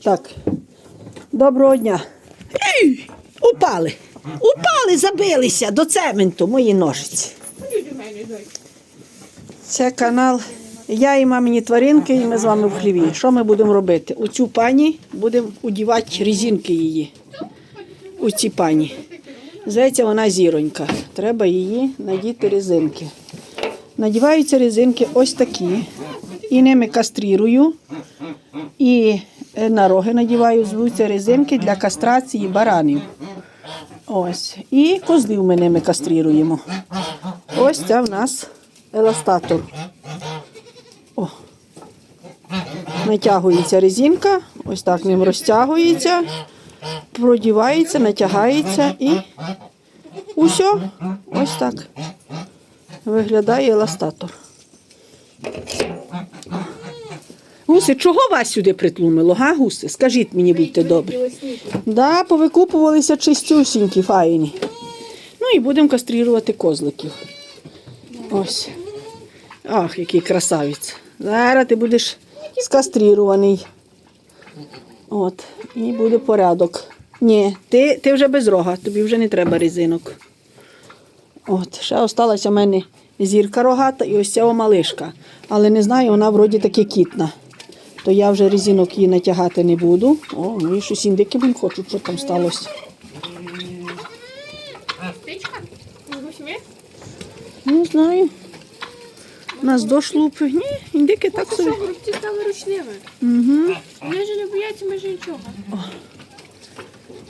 Так. Доброго дня. Ей, Упали. Упали, забилися до цементу мої ножиці. Це канал Я і мамині тваринки, і ми з вами в хліві. Що ми будемо робити? У цю пані будемо удівати резинки її. У ці пані. Зветься вона зіронька. Треба її надіти резинки. Надіваються резинки ось такі. І ними кастрирую. І на роги надіваю, звуться резинки для кастрації баранів. Ось. І козлів ми ними кастрируємо. Ось це в нас еластатор. О. Натягується резинка, ось так ним розтягується, продівається, натягається і усе, ось так виглядає еластатор. Гуси, чого вас сюди притлумило, га, гуси? Скажіть мені, будьте добрі. Да, повикупувалися чистюсінькі, файні. Ну і будемо кастрирувати козликів. Ось. Ах, який красавець. Зараз ти будеш скастрирований. От, і буде порядок. Ні, ти, ти вже без рога, тобі вже не треба резинок. От, ще осталася в мене зірка рогата і ось ця малишка. Але не знаю, вона вроді таки кітна. То я вже резинок її натягати не буду. О, ну і щось індики блін хочуть, що там сталося. Не знаю. Нас дощ лупить. Ні, індики так Що, собі. горобці стали ручними? Угу. Вони ж не бояться майже нічого.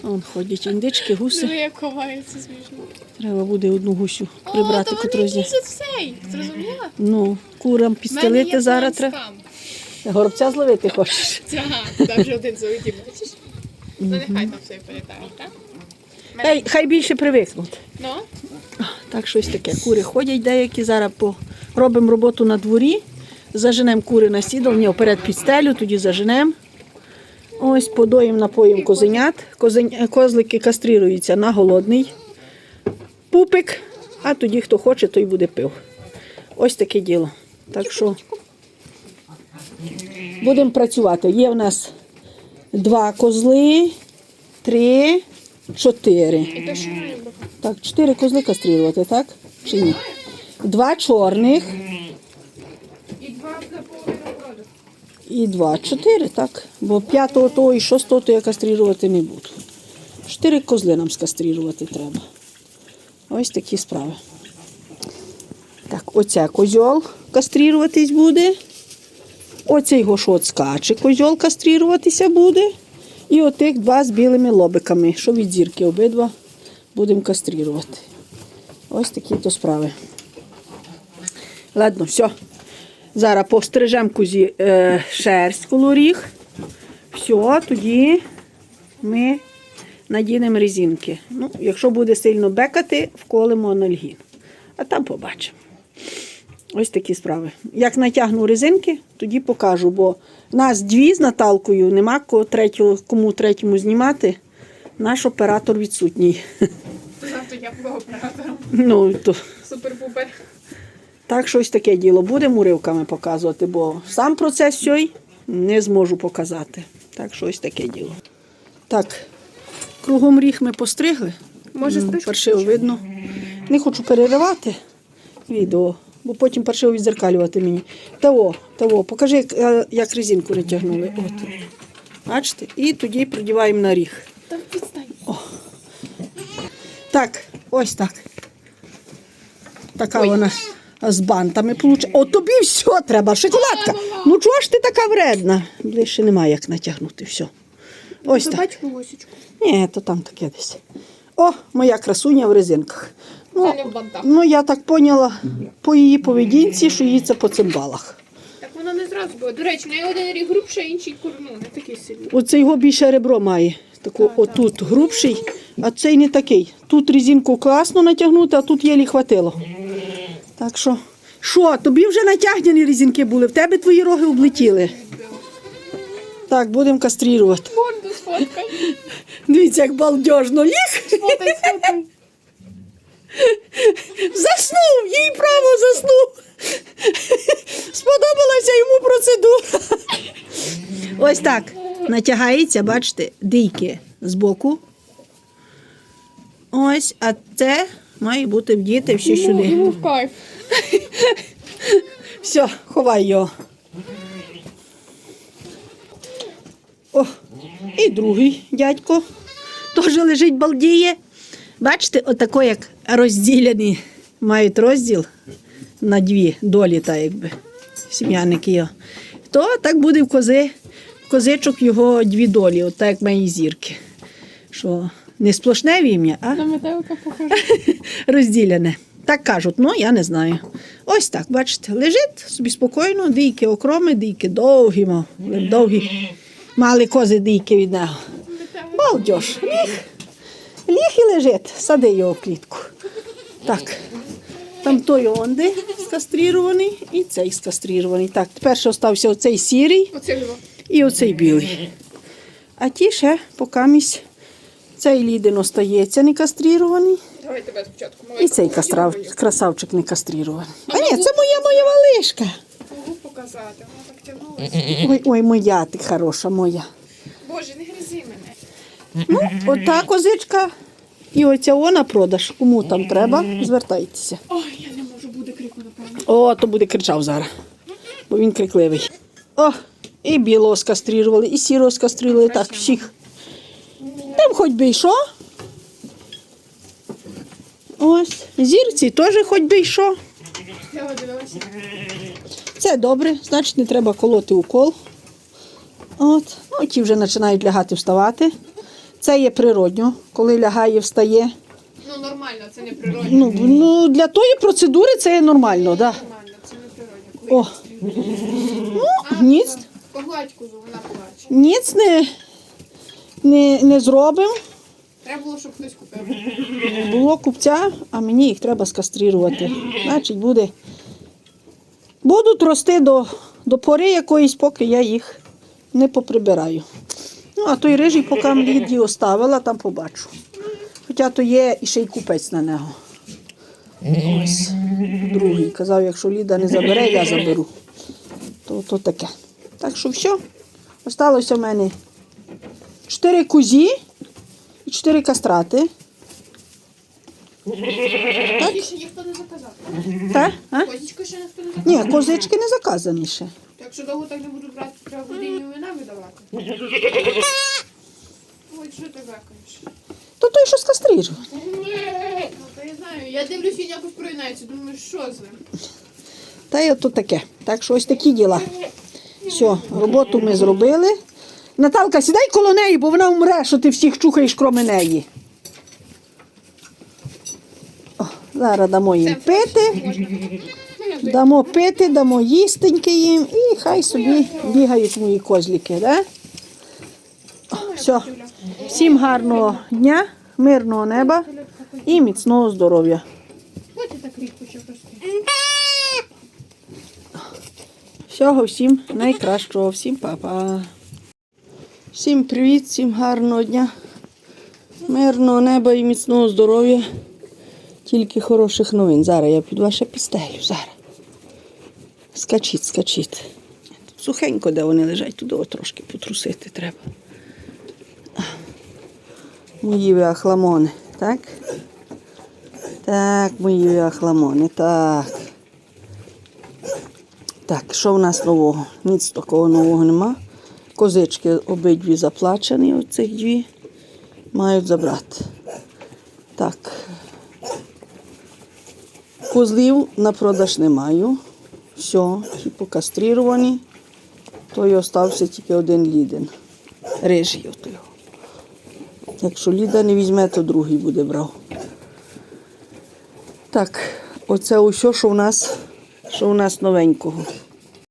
Вон ходять індички, гуси. Диви, як ховаються смішно. Треба буде одну гусю прибрати О, то вони в цей. Зрозуміла? Ну, курам підстелити зараз треба. Горобця зловити хочеш. Ага, там вже один залетів, бачиш? Ну нехай там все політає, так? Хай більше привикнуть. Ну, Так, щось таке. Кури ходять деякі. Зараз по... робимо роботу на дворі. Заженемо кури на сідал, ні, вперед під стелю, тоді заженемо. Ось подоїм напоїм козенят. Козень... Козлики кастрируються на голодний пупик, а тоді, хто хоче, той буде пив. Ось таке діло. Так що будемо працювати. Є в нас два козли, три, чотири. то? Так, чотири козли кастрирувати, так? Чи ні? Два чорних І два за і два. Чотири, так. Бо п'ятого того і шостого то я кастрирувати не буду. Чотири козли нам скастрирувати треба. Ось такі справи. Так, оця козьол кастрируватись буде. Оцей гошот скаче, козьол кастрируватися буде. І отих два з білими лобиками, що від зірки обидва будемо кастрирувати. Ось такі то справи. Ладно, все. Зараз пострижемо кузі е, шерсть коло ріг. Все, тоді ми надінемо резинки. Ну, якщо буде сильно бекати, вколимо анальгін. А там побачимо. Ось такі справи. Як натягну резинки, тоді покажу, бо нас дві з Наталкою, нема кого третього, кому третьому знімати. Наш оператор відсутній. Завтра я була оператором. Ну, то, Супер-пупер. так, щось таке діло. Будемо уривками показувати, бо сам процес цей не зможу показати. Так, щось таке діло. Так, кругом ріг ми постригли. Може, стрижку Паршиво видно. Не хочу переривати відео, бо потім паршиво відзеркалювати мені. Того, того, покажи, як, е, як резинку натягнули. От. Бачите? І тоді придіваємо на ріг. Підстань. Так, ось так. Така вона з бантами получила. О, тобі все треба, шоколадка. Ну чого ж ти така вредна? Ближче немає як натягнути все. Ось так. Ні, то там таке десь. О, моя красуня в резинках. Ну, ну я так поняла по її поведінці, що їй це по цимбалах. Так воно не зразу було. До речі, неї один рік грубший, а інший курну, не такий сильний. Оце його більше ребро має. Таку, отут грубший, а цей не такий. Тут резинку класно натягнути, а тут єлі хватило. Так що, що, тобі вже натягнені резинки були, в тебе твої роги облетіли. Так, будемо. Морду сфоткай. Дивіться, як балдежно ліг. Сфотай, сфотай. Заснув, їй право заснув. Сподобалася йому процедура. Ось так. Натягається, бачите, дийки збоку. Ось, а це має бути вдіти ще сюди. Йому в кайф. Все, ховай його. О, і другий дядько теж лежить балдіє. Бачите, отако як розділені мають розділ на дві долі, так якби сім'яники його. То так буде в кози, в козичок його дві долі, от так як мої зірки. Що не сплошне вім'я, а розділяне. Так кажуть, ну я не знаю. Ось так, бачите, лежить собі спокійно, дійки окроми, дійки довгі, мав, довгі. Мали кози дійки від нього. Балдьош, ліг. І лежить, сади його в клітку. Так. Там той онди скастрірований і цей скастрірований. Так, тепер ще остався оцей сірий і оцей білий. А ті ще покамість цей лідин остається не кастрірований. Давай тебе спочатку. І цей кастрав, красавчик не кастрірований. А ні, це моя моя малишка. Показати, вона так тягнулася. Ой, ой, моя ти хороша моя. Боже, не гризи мене. Ну, ота козичка. І оця вона продаж. Кому там треба, звертайтеся. Ой, я не можу, буде крику, напевно. О, то буде кричав зараз. Бо він крикливий. О, і білого скастрірували, і сірого скастрірували. Так, всіх. Там хоч би й що. Ось. Зірці теж хоч би й що. Я дивилася. Це добре, значить не треба колоти укол. От. Ну, ті вже починають лягати вставати. Це є природньо, коли лягає, встає. Ну, нормально, це не природно. Ну, ну, для тої процедури це є нормально, так. Нормально, це не природно. О. Ну, ніц, Погладь козу, вона плаче. ніц не, не, не зробимо. Треба було, щоб хтось купив. Було купця, а мені їх треба скастрирувати. Значить, буде. Будуть рости до, до пори якоїсь, поки я їх не поприбираю. Ну, а той рижий, поки ліді оставила, там побачу. Хоча то є і ще й купець на нього. Ось. Другий. Казав, якщо Ліда не забере, я заберу. То, то таке. Так що все. Осталося в мене чотири кузі і чотири кастрати. Тоді ще ніхто не заказав. Так? А? Козічку ще ніхто не заказав. Ні, козички не заказані ще. Якщо довго так не буду брати, треба буде і вина видавати. Ой, що ти бекаєш? То той, що скастрижував. Ну, то я знаю. Я дивлюсь, він якось проїнається. Думаю, що з ним? Та й ото таке. Так що ось такі діла. Все, роботу ми зробили. Наталка, сідай коло неї, бо вона вмре, що ти всіх чухаєш кроме неї. О, зараз дамо їм пити, Можна. Дамо пити, дамо їстеньки їм і хай собі бігають мої козліки. Да? Все. Всім гарного дня, мирного неба і міцного здоров'я. Всього всім найкращого, всім па-па. Всім привіт, всім гарного дня, мирного неба і міцного здоров'я. Тільки хороших новин. Зараз я під ваше пістелю. Зараз. Скачіть, скачіть. Сухенько, де вони лежать, туди трошки потрусити треба. Мої ви ахламони, так? Так, мої ви ахламони, так. Так, що в нас нового? Ніц такого нового нема. Козички обидві заплачені, оцих дві. Мають забрати. Так. Козлів на продаж не маю. Все, ті покастріровані. Той остався тільки один ліден. Рижий от його. Якщо Ліда не візьме, то другий буде брав. Так, оце усе, що в нас, що в нас новенького.